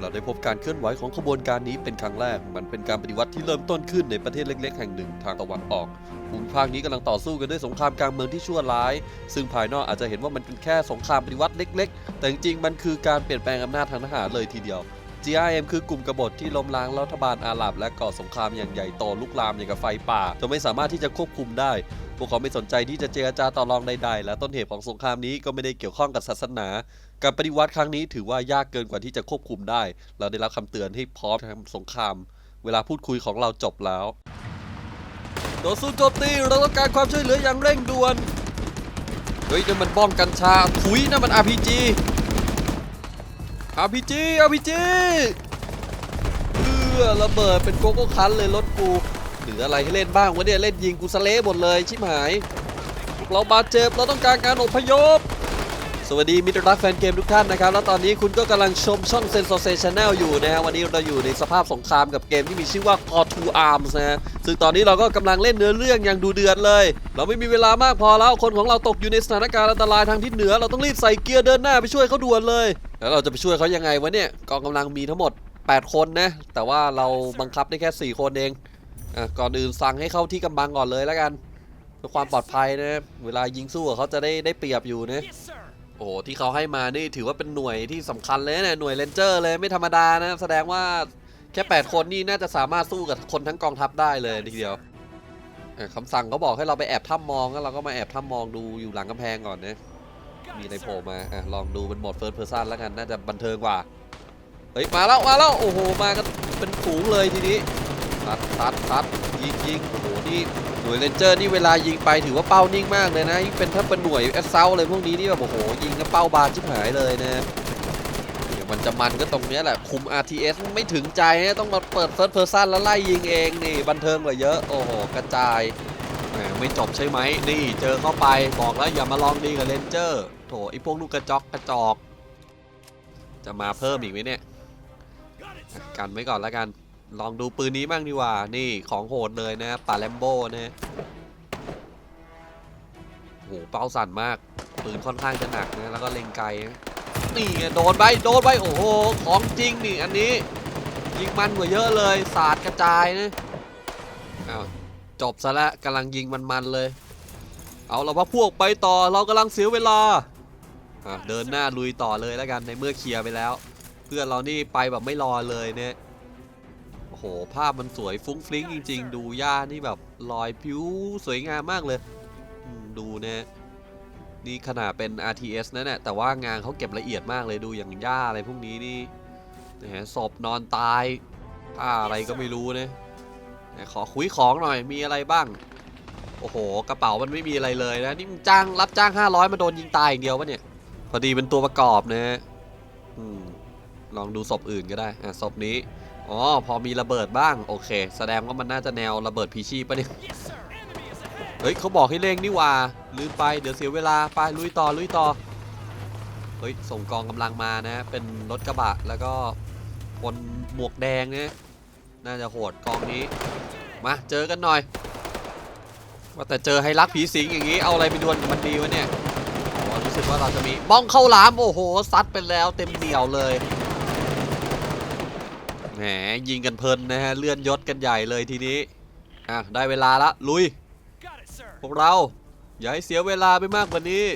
เราได้พบการเคลื่อนไหวของขบวนการนี้เป็นครั้งแรก มันเป็นการปฏิวัติที่เริ่มต้นขึ้นในประเทศเล็ก ๆ แห่งหนึ่งทางตะวันออกภูมิภาคนี้กำลังต่อสู้กันด้วยสงครามกลางเมืองที่ชั่วร้าย ซึ่งภายนอกอาจจะเห็นว่ามันเป็นแค่สงครามปฏิวัติเล็ก ๆ แต่จริงๆมันคือการเปลี่ยนแปลงอำนาจทางทหารเลยทีเดียว GRM คือกลุ่มกบฏที่ล้มล้างรัฐบาลอาหรับ และก่อสงครามอย่างใหญ่โตลุกลามอย่างกับไฟป่าจนไม่สามารถที่จะควบคุมได้ พวกเขาไม่สนใจที่จะเจรจาต่อรองใดๆ และต้นเหตุของสงครามนี้ก็ไม่ได้เกี่ยวข้องกับศาสนา การปฏิวัติครั้งนี้ถือว่ายากเกินกว่าที่จะควบคุมได้ เราได้รับคำเตือนให้พร้อมทำสงคราม เวลาพูดคุยของเราจบแล้วโดนสู้โจมตีเราต้องการความช่วยเหลืออย่างเร่งด่วนเฮ้ยนั่นมันบ้องกัญชาถุยนั่นมัน RPG RPG RPG เพื่อระเบิดเป็นโกโก้คันเลยรถกูเหลืออะไรให้เล่นบ้างวะเนี่ยเล่นยิงกูสเละหมดเลยชิบหาย เราบาดเจ็บเราต้องการการอพยพ สวัสดีมิตรรักแฟนเกมทุกท่านนะครับ แล้วตอนนี้คุณก็กำลังชมช่อง s e n s o r Channel อยู่นะฮะวันนี้เราอยู่ในสภาพสงครามกับเกมที่มีชื่อว่า Call to Arms นะฮะซึ่งตอนนี้เราก็กำลังเล่นเนื้อเรื่องอย่างดูเดือดเลย เราไม่มีเวลามากพอแล้วคนของเราตกอยู่ในสถานการณ์อันตรายทางทิศเหนือ เราต้องรีบใส่เกียร์เดินหน้าไปช่วยเขาด่วนเลย แล้วเราจะไปช่วยเขายังไงวะเนี่ยกองกำลังมีทั้งหมด 8 คนนะ แต่ว่าเราบังคับได้แค่ 4 คนเองอะก่อนอื่นสั่งให้เข้าที่กำบังก่อนเลยแล้วกันเพื่อความปลอดภัยนะเวลายิงสู้เขาจะได้ได้เปรียบอยู่นะโอ้โหที่เขาให้มานี่ถือว่าเป็นหน่วยที่สำคัญเลยนะหน่วยเลนเจอร์เลยไม่ธรรมดานะแสดงว่าแค่ 8 คนนี่น่าจะสามารถสู้กับคนทั้งกองทัพได้เลยทีเดียวคำสั่งเขาบอกให้เราไปแอบถ้ำมองแล้วเราก็มาแอบถ้ำมองดูอยู่หลังกำแพงก่อนนะ มีอะไรโผล่มาอะลองดูเป็นโหมดเฟิร์สเพอร์ซันแล้วกัน น่าจะบันเทิงกว่า เฮ้ย มาแล้ว มาแล้ว โอ้โห มากันเป็นฝูงเลยทีนี้ตัดตัดตัดยิงยิงโอ้โห นี่หน่วยเลนเจอร์นี่เวลายิงไปถือว่าเป้านิ่งมากเลยนะยิ่งเป็นถ้าเป็นหน่วยแอสเซลอะไรพวกนี้นี่แบบโอ้โห ยิงแล้วเป้าบานชิบหายเลยนะเดี๋ยวมันจะมันก็ตรงเนี้ยแหละ คุม RTS ไม่ถึงใจนะต้องมาเปิดเฟิร์สเพอร์ซันแล้วไล่ยิงเองนี่บันเทิงกว่าเยอะ โอ้โห กระจายแหมไม่จบใช่ไหม นี่เจอเข้าไปบอกแล้วอย่ามาลองดีกับเลนเจอร์ โถไอพวกลูกกระจอกกระจอก จะมาเพิ่มอีกไหมเนี่ย กันไว้ก่อนแล้วกัน ลองดูปืนนี้บ้างดีกว่า นี่ของโหดเลยนะป่าแลมโบ้นะโอ้โหเป้าสั่นมาก ปืนค่อนข้างจะหนักนะ แล้วก็เล็งไกลนะนี่ไงโดนไปโดนไปโอ้โห ของจริงนี่อันนี้ ยิงมันกว่าเยอะเลย สาดกระจายนะอ้าวจบซะแล้วกำลังยิงมันๆเลย เอาเราพาพวกไปต่อเรากำลังเสียเวลา อะเดินหน้าลุยต่อเลยแล้วกันในเมื่อเคลียร์ไปแล้ว เพื่อนเรานี่ไปแบบไม่รอเลยเนี่ยโอ้โหภาพมันสวยฟุ้งฟริ้งจริง ๆ ดูหญ้านี่แบบลอยผิวสวยงามมากเลยดูเนี่ยนี่ขนาดเป็น RTS นะเนี่ยแต่ว่างานเขาเก็บละเอียดมากเลยดูอย่างหญ้าอะไรพวกนี้นี่นะฮะศพนอนตายผ้าอะไรก็ไม่รู้เนี่ยขอคุยของหน่อยมีอะไรบ้าง โอ้โห กระเป๋ามันไม่มีอะไรเลยนะ นี่มึงจ้างรับจ้าง 500 มาโดนยิงตายอย่างเดียวปะเนี่ย พอดีเป็นตัวประกอบนะฮะลองดูศพอื่นก็ได้อะศพนี้ อ๋อ พอมีระเบิดบ้าง โอเค แสดงว่ามันน่าจะแนวระเบิดพีชีปะเนี่ย เฮ้ยเขาบอกให้เร่งนี่หว่าลืมไป เดี๋ยวเสียเวลา ไปลุยต่อลุยต่อ เฮ้ย ส่งกองกำลังมานะ เป็นรถกระบะ แล้วก็คนหมวกแดงเนี่ยน่าจะโหดกองนี้ มา เจอกันหน่อย ว่าแต่เจอไฮรักผีสิงอย่างนี้ เอาอะไรไปดวลกับมันดีวะเนี่ย สึกว่าเราจะมีบ้องเข้าหลามโอ้โหซัดไปแล้วเต็มเหนียวเลยแหมยิงกันเพลินนะฮะเลื่อนยศกันใหญ่เลยทีนี้อะได้เวลาละลุยพวกเราอย่าให้เสียเวลาไปมากกว่านี้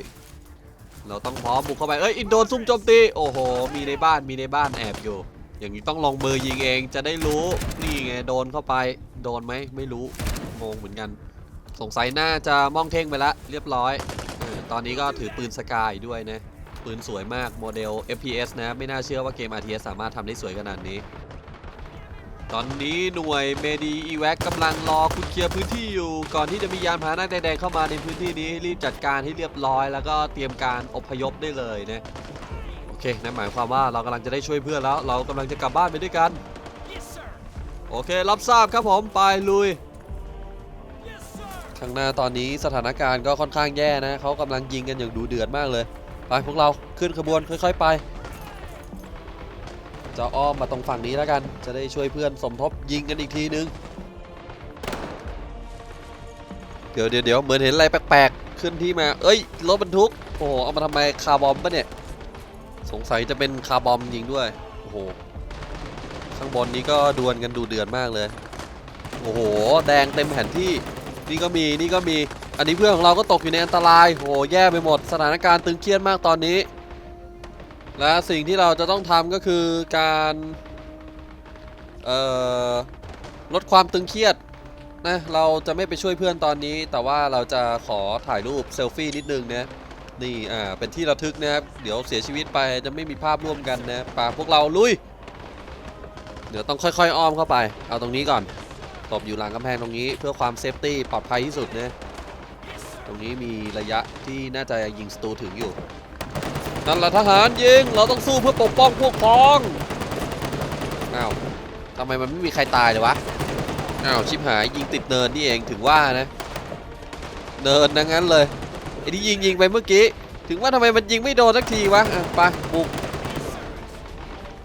เราต้องพร้อมบุกเข้าไปเอ้ยอินโดนซุ่มโจมตีโอ้โห มีในบ้านมีในบ้านแอบอยู่ อย่างนี้ต้องลองมือยิงเองจะได้รู้นี่ไงโดนเข้าไปโดนไหมไม่รู้งงเหมือนกัน สงสัยน่าจะมองเท่งไปละเรียบร้อย ตอนนี้ก็ถือปืนสกายด้วยนะ ปืนสวยมากโมเดล FPS นะ ไม่น่าเชื่อว่าเกม RTS สามารถทำได้สวยขนาดนี้ ตอนนี้หน่วยเมดีอีแวกกำลังรอคุณเคลียร์พื้นที่อยู่ ก่อนที่จะมียานพาหนะแดงๆเข้ามาในพื้นที่นี้รีบจัดการให้เรียบร้อย แล้วก็เตรียมการอพยพได้เลยนะโอเคนั่นหมายความว่าเรากำลังจะได้ช่วยเพื่อนแล้ว เรากำลังจะกลับบ้านไปด้วยกัน โอเครับทราบครับผมไปลุย ข้างหน้าตอนนี้สถานการณ์ก็ค่อนข้างแย่นะเขากำลังยิงกันอย่างดูเดือดมากเลย ไปพวกเราขึ้นขบวนค่อย ๆไป จะอ้อมมาตรงฝั่งนี้แล้วกัน จะได้ช่วยเพื่อนสมทบยิงกันอีกทีนึง เดี๋ยวเดี๋ยวเดี๋ยวเหมือนเห็นอะไรแปลกๆ ขึ้นที่มา เอ้ยรถบรรทุก โอ้โหเอามาทำไมคาร์บอมปะเนี่ย สงสัยจะเป็นคาร์บอมยิงด้วย โอ้โห ข้างบนนี้ก็ดวลกันดูเดือดมากเลย โอ้โห แดงเต็มแผนที่ นี่ก็มีนี่ก็มี อันนี้เพื่อนของเราก็ตกอยู่ในอันตรายโหแย่ไปหมด สถานการณ์ตึงเครียดมากตอนนี้ และสิ่งที่เราจะต้องทำก็คือการเอ่อลดความตึงเครียดนะเราจะไม่ไปช่วยเพื่อนตอนนี้ แต่ว่าเราจะขอถ่ายรูปเซลฟี่นิดนึงนะนี่อ่าเป็นที่ระทึกนะครับเดี๋ยวเสียชีวิตไปจะไม่มีภาพร่วมกันนะป่าพวกเราลุย เดี๋ยวต้องค่อยๆอ้อมเข้าไป เอาตรงนี้ก่อน ตบอยู่หลังกำแพงตรงนี้เพื่อความเซฟตี้ปลอดภัยที่สุดนะตรงนี้มีระยะที่น่าจะยิงสตูถึงอยู่นั่นแหละทหารยิงเราต้องสู้เพื่อปกป้องพวกพ้องอ้าวทำไมมันไม่มีใครตายเลยวะอ้าวชิบหายยิงติดเนินนี่เองถึงว่านะ เนินดังนั้นเลยไอ้ที่ยิงยิงไปเมื่อกี้ถึงว่าทำไมมันยิงไม่โดนสักทีวะไปบุก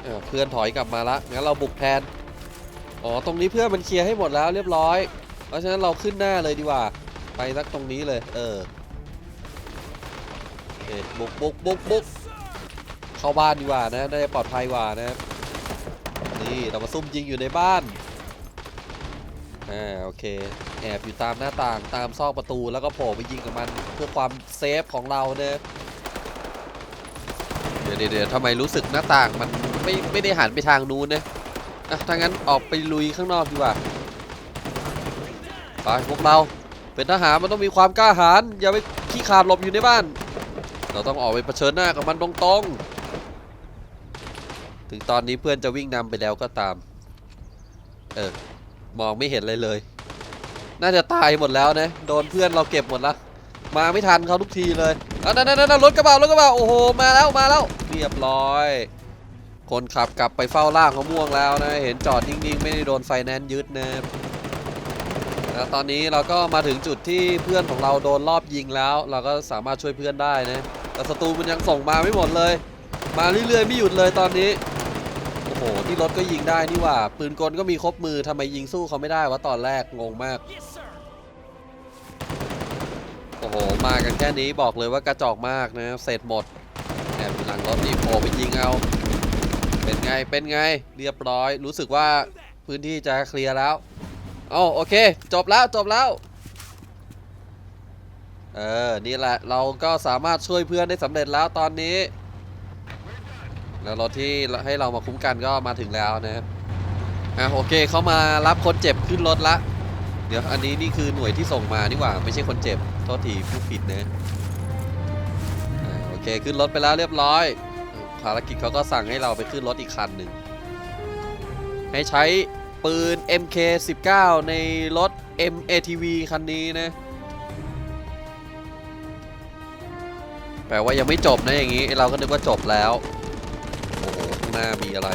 เออเพื่อนถอยกลับมาละงั้นเราบุกแทน อ๋อ ตรงนี้เพื่อนมันเคลียร์ให้หมดแล้วเรียบร้อย เพราะฉะนั้นเราขึ้นหน้าเลยดีกว่า ไปสักตรงนี้เลย เออโอเคบุกบุกบุกบุกเข้าบ้านดีกว่านะ ได้ปลอดภัยกว่านะ นี่เรามาซุ่มยิงอยู่ในบ้าน อ่า โอเค แอบอยู่ตามหน้าต่าง ตามซอกประตู แล้วก็โผล่ไปยิงกับมันเพื่อความเซฟของเราเนี่ยเดี๋ยวเดี๋ยวทำไมรู้สึกหน้าต่างมันไม่ไม่ได้หันไปทางนู้นเนี่ย อะถ้างั้นออกไปลุยข้างนอกดีกว่า ไปพวกเรา เป็นทหารมันต้องมีความกล้าหาญอย่าไปขี้ขาดหลบอยู่ในบ้าน เราต้องออกไปเผชิญหน้ากับมันตรงๆ ถึงตอนนี้เพื่อนจะวิ่งนำไปแล้วก็ตาม เออ มองไม่เห็นเลยเลย น่าจะตายหมดแล้วนะ โดนเพื่อนเราเก็บหมดละ มาไม่ทันเขาทุกทีเลยอะนั่นนั่นนั่นรถกระบะรถกระบะโอ้โห มาแล้ว มาแล้ว เรียบร้อย คนขับกลับไปเฝ้าล่างเขาม่วงแล้วนะ เห็นจอดนิ่งๆ ไม่ได้โดนไฟแนนซ์ยึดนะแล้วตอนนี้เราก็มาถึงจุดที่เพื่อนของเราโดนรอบยิงแล้ว เราก็สามารถช่วยเพื่อนได้นะ แต่ศัตรูมันยังส่งมาไม่หมดเลย มาเรื่อยๆไม่หยุดเลยตอนนี้ โอ้โห ที่รถก็ยิงได้นี่ว่า ปืนกลก็มีครบมือทำไมยิงสู้เขาไม่ได้วะตอนแรกงงมาก โอ้โห มากันแค่นี้บอกเลยว่ากระจอกมากนะ เสร็จหมดแอบหลังรถนี่โผล่ไปยิงเอา เป็นไง เป็นไง เรียบร้อย รู้สึกว่าพื้นที่จะเคลียร์แล้วอ๋อโอเค จบแล้ว จบแล้ว เออ นี่แหละ เราก็สามารถช่วยเพื่อนได้สำเร็จแล้วตอนนี้ แล้วรถที่ให้เรามาคุ้มกันก็มาถึงแล้วนะครับอะโอเคเขามารับคนเจ็บขึ้นรถละ เดี๋ยวอันนี้นี่คือหน่วยที่ส่งมานี่หว่า ไม่ใช่คนเจ็บ โทษทีผู้ผิดนะอ่าโอเค ขึ้นรถไปแล้วเรียบร้อย ภารกิจเขาก็สั่งให้เราไปขึ้นรถอีกคันหนึ่ง ให้ใช้ปืน MK19 ในรถ MATV คันนี้นะ แปลว่ายังไม่จบนะอย่างนี้ เราก็นึกว่าจบแล้ว โอ้โหข้างหน้ามีอะไร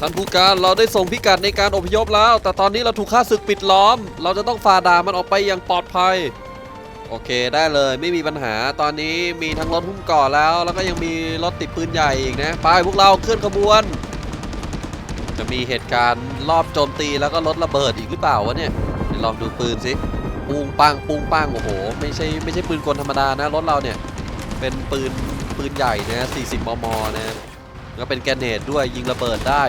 ท่านผู้การเราได้ส่งพิกัดในการอพยพแล้ว แต่ตอนนี้เราถูกฆ่าศึกปิดล้อม เราจะต้องฝ่าด่านมันออกไปอย่างปลอดภัย โอเคได้เลยไม่มีปัญหาตอนนี้มีทั้งรถหุ้มก่อแล้ว แล้วก็ยังมีรถติดปืนใหญ่อีกนะไปพวกเราเคลื่อนขบวน จะมีเหตุการณ์รอบโจมตีแล้วก็รถระเบิดอีกหรือเปล่าวะเนี่ยลองดูปืนสิปุงปังปุงปังโอ้โห ไม่ใช่ไม่ใช่ปืนกลธรรมดานะรถเราเนี่ยเป็นปืนปืนใหญ่นะ 40 มม นะแล้วเป็นแกรเนตด้วยยิงระเบิดได้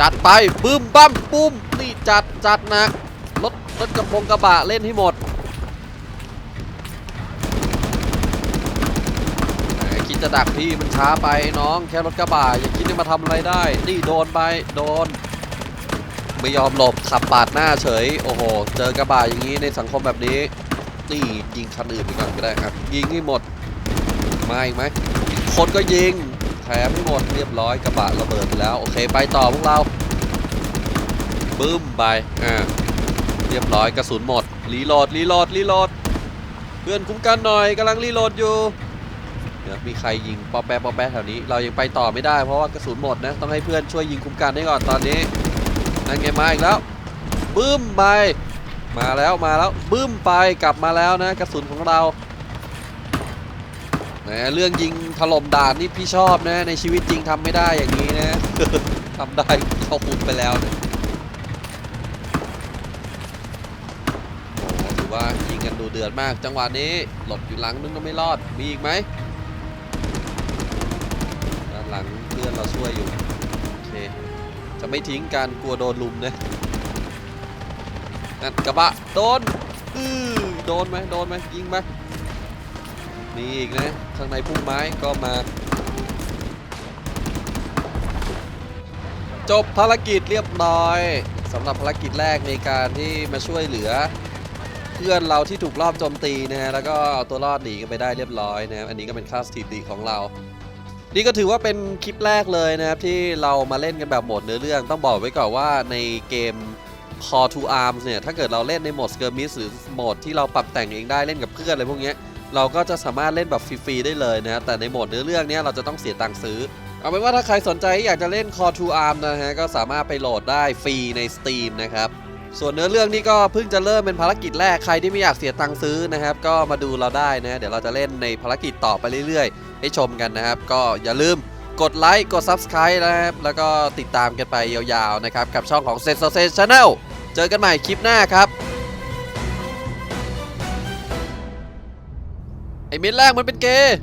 จัดไปบึ้มบั้มปุ้มนี่จัดจัดหนะรถรถกระโปรงกระบะเล่นให้หมดแหมคิด จะดักพี่มันช้าไปน้องแค่รถกระบะอย่าคิดจะมาทำอะไรได้ นี่โดนไปโดน ไม่ยอมหลบขับปาดหน้าเฉย โอ้โห เจอกระบะอย่างนี้ในสังคมแบบนี้ นี่ยิงคันอื่นไปก่อนก็ได้ครับ ยิงให้หมดมาอีกไหมคนก็ยิงแถมให้หมดเรียบร้อยกระบะระเบิดแล้ว โอเคไปต่อพวกเราบึ้มไปอ่าเรียบร้อยกระสุนหมดรีโหลดรีโหลดรีโหลดเพื่อนคุ้มกันหน่อยกำลังรีโหลดอยู่ ดี๋ยวมีใครยิงปอแปะปอแปะแถวนี้ เรายังไปต่อไม่ได้เพราะว่ากระสุนหมดนะ ต้องให้เพื่อนช่วยยิงคุ้มกันให้ก่อนตอนนี้นั่นไงมาอีกแล้วบึ้มไปมาแล้วมาแล้วบึ้มไปกลับมาแล้วนะกระสุนของเราแหมเรื่องยิงถล่มด่านนี่พี่ชอบนะ ในชีวิตจริงทำไม่ได้อย่างนี้นะทำได้เข้าคุกไปแล้วนะโอ้โหถือว่ายิงกันดูเดือดมาก จังหวะนี้หลบอยู่หลังนึงก็ไม่รอดมีอีกไหม หลังเพื่อนเราช่วยอยู่โอเคจะไม่ทิ้งการกลัวโดนลุมนะนั่นกระบะโดนอือโดนไหมโดนไหมยิงไหมมีอีกนะข้างในพุ่มไม้ก็มา จบภารกิจเรียบร้อยสำหรับภารกิจแรกในการที่มาช่วยเหลือ เพื่อนเราที่ถูกรอบโจมตีนะฮะแล้วก็เอาตัวรอดหนีกันไปได้เรียบร้อยนะครับอันนี้ก็เป็นค่าสถิติของเรา นี่ก็ถือว่าเป็นคลิปแรกเลยนะครับที่เรามาเล่นกันแบบโหมดเนื้อเรื่อง ต้องบอกไว้ก่อนว่าในเกม Call to Arms เนี่ยถ้าเกิดเราเล่นในโหมด Skirmish หรือโหมดที่เราปรับแต่งเองได้เล่นกับเพื่อนอะไรพวกนี้เราก็จะสามารถเล่นแบบฟรีๆได้เลยนะแต่ในโหมดเนื้อเรื่องเนี้ยเราจะต้องเสียตังค์ซื้อ เอาเป็นว่าถ้าใครสนใจอยากจะเล่น Call to Arms นะฮะก็สามารถไปโหลดได้ฟรีใน Steam นะครับ ส่วนเนื้อเรื่องนี่ก็เพิ่งจะเริ่มเป็นภารกิจแรกใครที่ไม่อยากเสียตังค์ซื้อนะครับ ก็มาดูเราได้นะเดี๋ยวเราจะเล่นในภารกิจต่อไปเรื่อยๆ ให้ชมกันนะครับ ก็อย่าลืมกดไลค์กด Subscribe นะครับ แล้วก็ติดตามกันไปยาวๆนะครับ กับช่องของ s e n s a t i o n Channel เจอกันใหม่คลิปหน้าครับ ไอ้เม็ดแรกมันเป็นเกย์